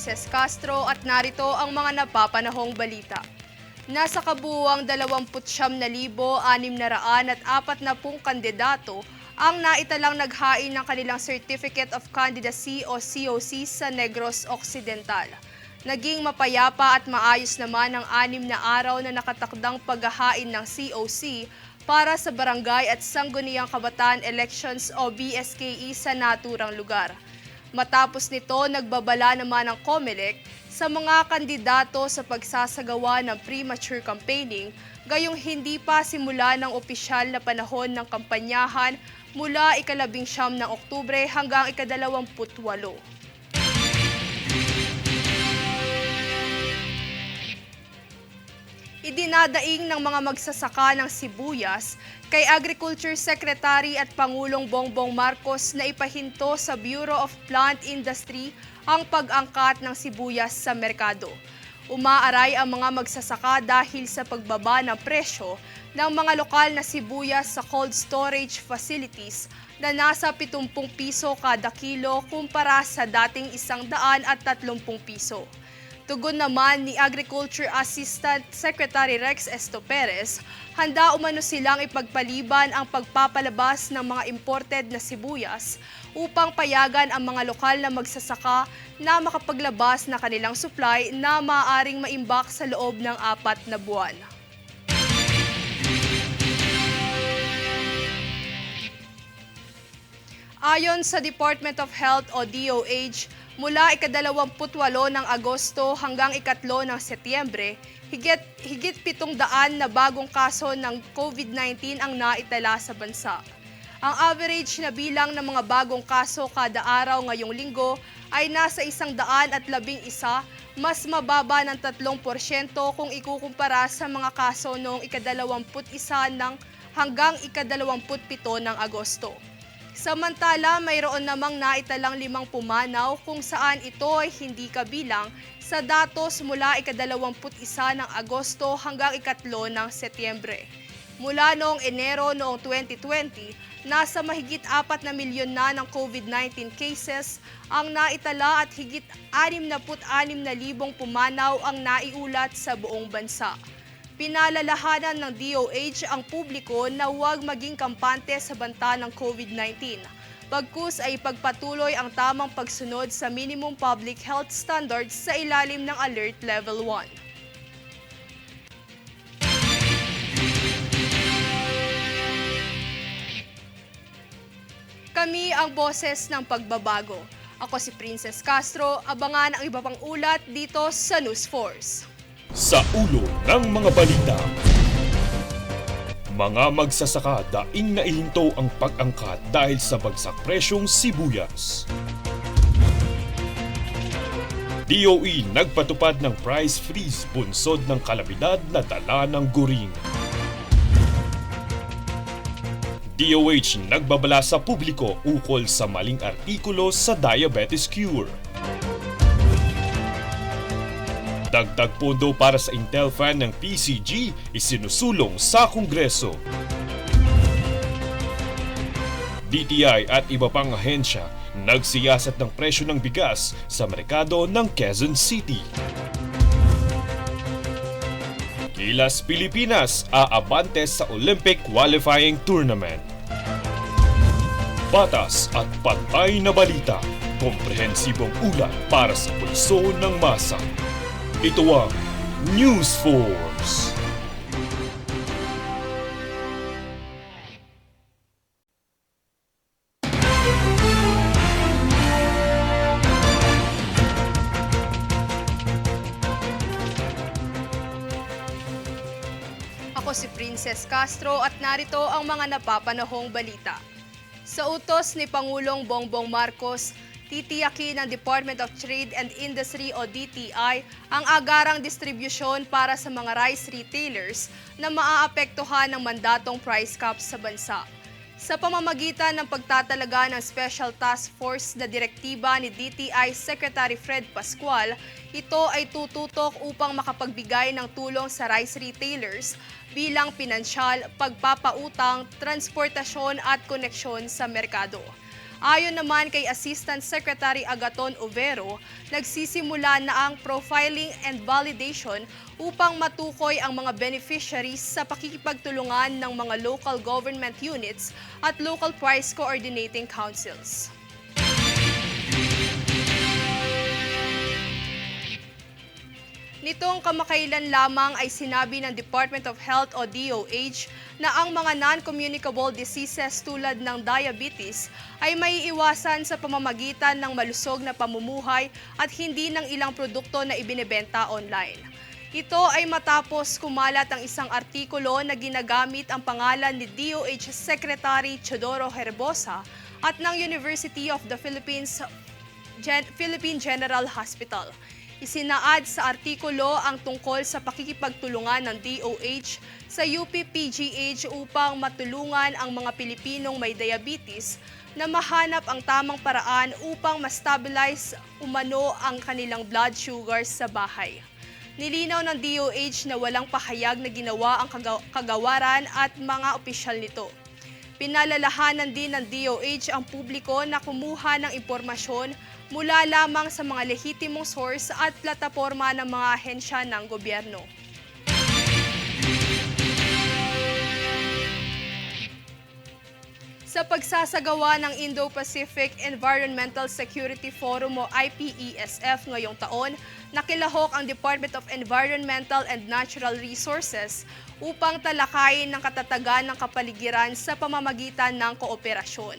Princess Castro at narito ang mga napapanahong balita. Nasa kabuuang 29,640 kandidato ang naitalang naghain ng kanilang Certificate of Candidacy o COC sa Negros Occidental. Naging mapayapa at maayos naman ang anim na araw na nakatakdang paghahain ng COC para sa Barangay at Sangguniang Kabataan Elections o BSKE sa naturang lugar. Matapos nito, nagbabala naman ang COMELEC sa mga kandidato sa pagsasagawa ng premature campaigning, gayong hindi pa simula ng opisyal na panahon ng kampanyahan mula ikalabing siyam ng Oktubre hanggang ikadalawamputwalo. Idinadaing ng mga magsasaka ng sibuyas kay Agriculture Secretary at Pangulong Bongbong Marcos na ipahinto sa Bureau of Plant Industry ang pag-angkat ng sibuyas sa merkado. Umaaray ang mga magsasaka dahil sa pagbaba ng presyo ng mga lokal na sibuyas sa cold storage facilities na nasa 70 piso kada kilo kumpara sa dating 130 piso. Tugon naman ni Agriculture Assistant Secretary Rex Esto Perez, handa umano silang ipagpaliban ang pagpapalabas ng mga imported na sibuyas upang payagan ang mga lokal na magsasaka na makapaglabas na kanilang supply na maaaring maimbak sa loob ng apat na buwan. Ayon sa Department of Health o DOH, mula ikadalawamputwalo ng Agosto hanggang ikatlo ng Setyembre, higit, higit pitong daan na bagong kaso ng COVID-19 ang naitala sa bansa. Ang average na bilang ng mga bagong kaso kada araw ngayong linggo ay nasa isang daan at labing isa, mas mababa ng tatlong porsyento kung ikukumpara sa mga kaso noong ikadalawamput isa ng hanggang ikadalawamput pito ng Agosto. Samantala, mayroon namang naitalang limang pumanaw kung saan ito ay hindi kabilang sa datos mula ikadalawamput isa ng Agosto hanggang ikatlo ng Setyembre. Mula noong Enero noong 2020, nasa mahigit apat na milyon na ng COVID-19 cases ang naitala at higit 66 na libong pumanaw ang naiulat sa buong bansa. Pinalalahanan ng DOH ang publiko na huwag maging kampante sa banta ng COVID-19. Bagkus ay pagpatuloy ang tamang pagsunod sa minimum public health standards sa ilalim ng Alert Level 1. Kami ang boses ng pagbabago. Ako si Princess Castro, abangan ang iba pang ulat dito sa News Force. Sa ulo ng mga balita. Mga magsasaka daing naihinto ang pag-angkat dahil sa bagsak presyong sibuyas. DOE nagpatupad ng price freeze bunsod ng kalamidad na dala ng guring. DOH nagbabala sa publiko ukol sa maling artikulo sa diabetes cure. Dagdag pondo para sa Intel fan ng PCG isinusulong sa Kongreso. DTI at iba pang ahensya nagsiyasat ng presyo ng bigas sa merkado ng Quezon City. Gilas Pilipinas aabante sa Olympic Qualifying Tournament. Patas at pantay na balita, komprehensibong ulat para sa pulso ng masa. Ito ang News Force. Ako si Princess Castro at narito ang mga napapanahong balita. Sa utos ni Pangulong Bongbong Marcos, titiyakin ng Department of Trade and Industry o DTI ang agarang distribusyon para sa mga rice retailers na maaapektuhan ng mandatong price cap sa bansa. Sa pamamagitan ng pagtatalaga ng Special Task Force na direktiba ni DTI Secretary Fred Pascual, ito ay tututok upang makapagbigay ng tulong sa rice retailers bilang pinansyal, pagpapautang, transportasyon at koneksyon sa merkado. Ayon naman kay Assistant Secretary Agaton Overo, nagsisimula na ang profiling and validation upang matukoy ang mga beneficiaries sa pakikipagtulungan ng mga local government units at local price coordinating councils. Nitong kamakailan lamang ay sinabi ng Department of Health o DOH na ang mga non-communicable diseases tulad ng diabetes ay maiiwasan sa pamamagitan ng malusog na pamumuhay at hindi ng ilang produkto na ibinebenta online. Ito ay matapos kumalat ang isang artikulo na ginagamit ang pangalan ni DOH Secretary Chodoro Herbosa at ng University of the Philippines Gen- Philippine General Hospital. Isinaad sa artikulo ang tungkol sa pakikipagtulungan ng DOH sa UPPGH upang matulungan ang mga Pilipinong may diabetes na mahanap ang tamang paraan upang ma-stabilize umano ang kanilang blood sugars sa bahay. Nilinaw ng DOH na walang pahayag na ginawa ang kaga- kagawaran at mga opisyal nito. Pinalalahanan din ng DOH ang publiko na kumuha ng impormasyon mula lamang sa mga lehitimong source at plataforma ng mga ahensya ng gobyerno. Sa pagsasagawa ng Indo-Pacific Environmental Security Forum o IPESF ngayong taon, nakilahok ang Department of Environmental and Natural Resources upang talakayin ng katatagan ng kapaligiran sa pamamagitan ng kooperasyon.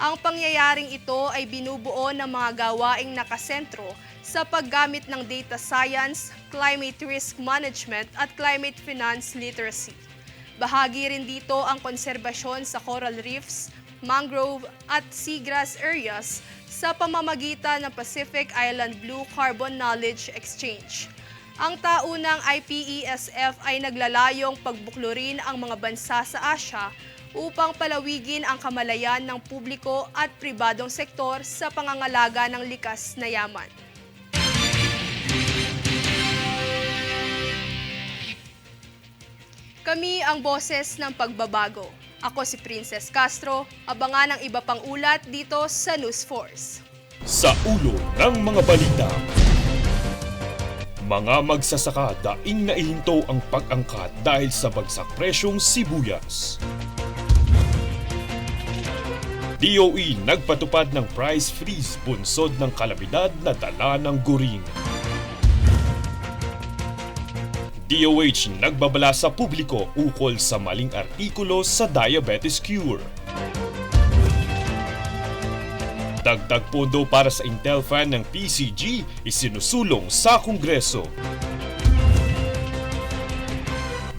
Ang pangyayaring ito ay binubuo ng mga gawaing nakasentro sa paggamit ng data science, climate risk management at climate finance literacy. Bahagi rin dito ang konserbasyon sa coral reefs, mangrove at seagrass areas sa pamamagitan ng Pacific Island Blue Carbon Knowledge Exchange. Ang taunang IPESF ay naglalayong pagbuklurin ang mga bansa sa Asya upang palawigin ang kamalayan ng publiko at pribadong sektor sa pangangalaga ng likas na yaman. Kami ang boses ng pagbabago. Ako si Princess Castro. Abangan ang iba pang ulat dito sa News Force. Sa ulo ng mga balita. Mga magsasaka daing naihinto ang pag-angkat dahil sa bagsak presyong sibuyas. DOE nagpatupad ng price freeze bunsod ng kalamidad na dala ng guring. DOH nagbabala sa publiko ukol sa maling artikulo sa diabetes cure. Dagdag pondo para sa Intel fan ng PCG isinusulong sa Kongreso.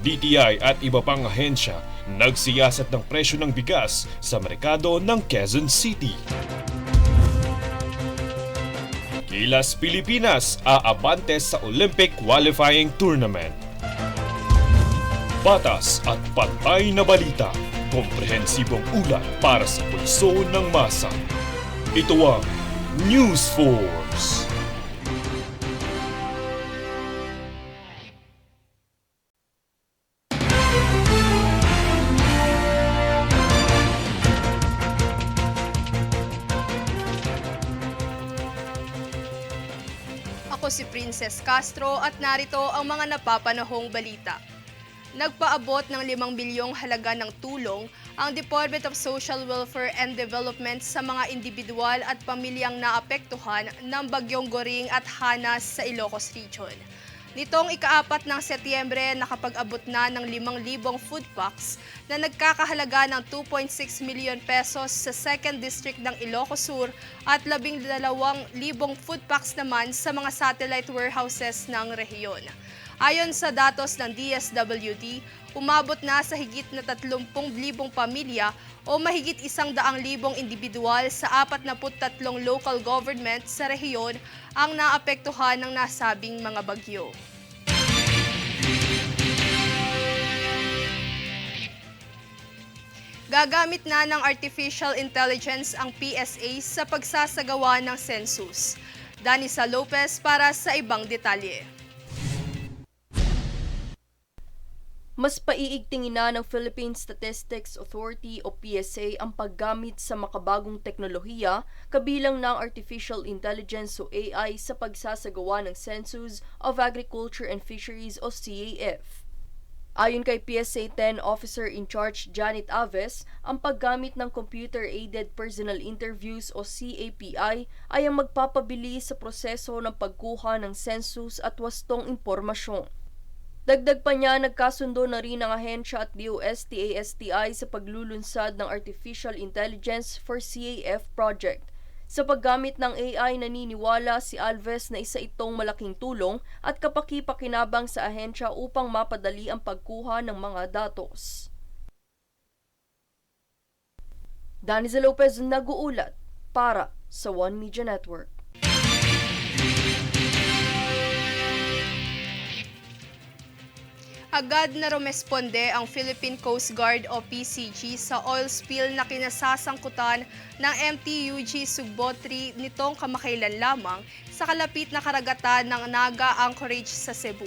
DTI at iba pang ahensya nagsiyasat ng presyo ng bigas sa merkado ng Quezon City. Gilas Pilipinas aabante sa Olympic Qualifying Tournament. Patas at pantay na balita, komprehensibong ulat para sa pulso ng masa. Ito ang News Force. Si Princess Castro at narito ang mga napapanahong balita. Nagpaabot ng 5 bilyong halaga ng tulong ang Department of Social Welfare and Development sa mga individual at pamilyang naapektuhan ng Bagyong Goring at Hanas sa Ilocos Region. Nitong ikaapat ng Setyembre, nakapag-abot na ng 5,000 food packs na nagkakahalaga ng 2.6 million pesos sa 2nd District ng Ilocos Sur at 12,000 food packs naman sa mga satellite warehouses ng rehiyon. Ayon sa datos ng DSWD, umabot na sa higit na 30,000 pamilya o mahigit isang daang libong individual sa 43 local government sa rehiyon ang naapektuhan ng nasabing mga bagyo. Gagamit na ng artificial intelligence ang PSA sa pagsasagawa ng census. Danisa Lopez para sa ibang detalye. Mas paiigtingin na ng Philippine Statistics Authority o PSA ang paggamit sa makabagong teknolohiya kabilang ng Artificial Intelligence o AI sa pagsasagawa ng Census of Agriculture and Fisheries o CAF. Ayon kay PSA 10 Officer in Charge Janet Aves, ang paggamit ng Computer-Aided Personal Interviews o CAPI ay ang magpapabilis sa proseso ng pagkuha ng census at wastong impormasyon. Dagdag pa niya, nagkasundo na rin ang ahensya at DOST-ASTI sa paglulunsad ng Artificial Intelligence for CAF project. Sa paggamit ng AI, naniniwala si Alves na isa itong malaking tulong at kapaki-pakinabang sa ahensya upang mapadali ang pagkuha ng mga datos. Daniza Lopez nag-uulat para sa One Media Network. Agad na rumesponde ang Philippine Coast Guard o PCG sa oil spill na kinasasangkutan ng MTUG Sugbo 3 nitong kamakailan lamang sa kalapit na karagatan ng Naga Anchorage sa Cebu.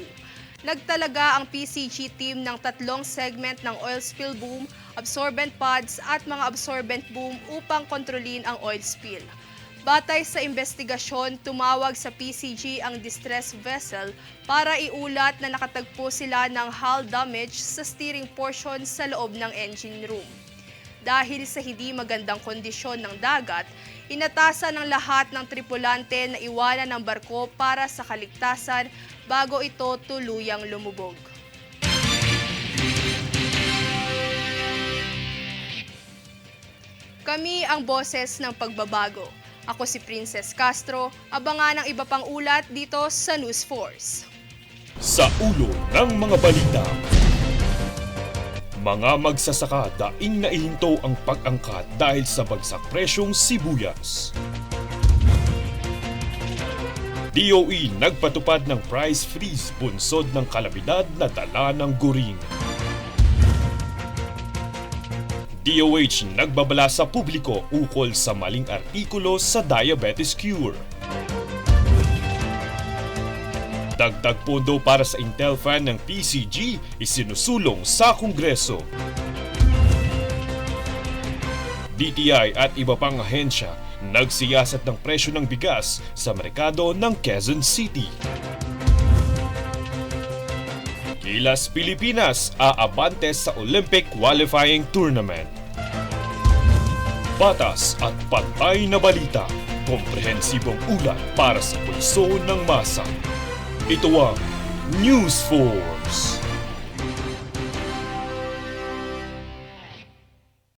Nagtalaga ang PCG team ng tatlong segment ng oil spill boom, absorbent pods at mga absorbent boom upang kontrolin ang oil spill. Batay sa investigasyon, tumawag sa PCG ang distress vessel para iulat na nakatagpo sila ng hull damage sa steering portion sa loob ng engine room. Dahil sa hindi magandang kondisyon ng dagat, inatasan ng lahat ng tripulante na iwanan ng barko para sa kaligtasan bago ito tuluyang lumubog. Kami ang boses ng pagbabago. Ako si Princess Castro. Abangan ang iba pang ulat dito sa News Force. Sa ulo ng mga balita. Mga magsasaka daing naihinto ang pag-angkat dahil sa bagsak presyong sibuyas. DOE nagpatupad ng price freeze bunsod ng kalamidad na dala ng guring. DOH nagbabala sa publiko ukol sa maling artikulo sa diabetes cure. Dagdag pondo para sa Intel fan ng PCG isinusulong sa Kongreso. DTI at iba pang ahensya nagsiyasat ng presyo ng bigas sa merkado ng Quezon City. Gilas Pilipinas aabante sa Olympic Qualifying Tournament. Patas at pantay na balita, komprehensibong ulat para sa pulso ng masa. Ito ang News Force.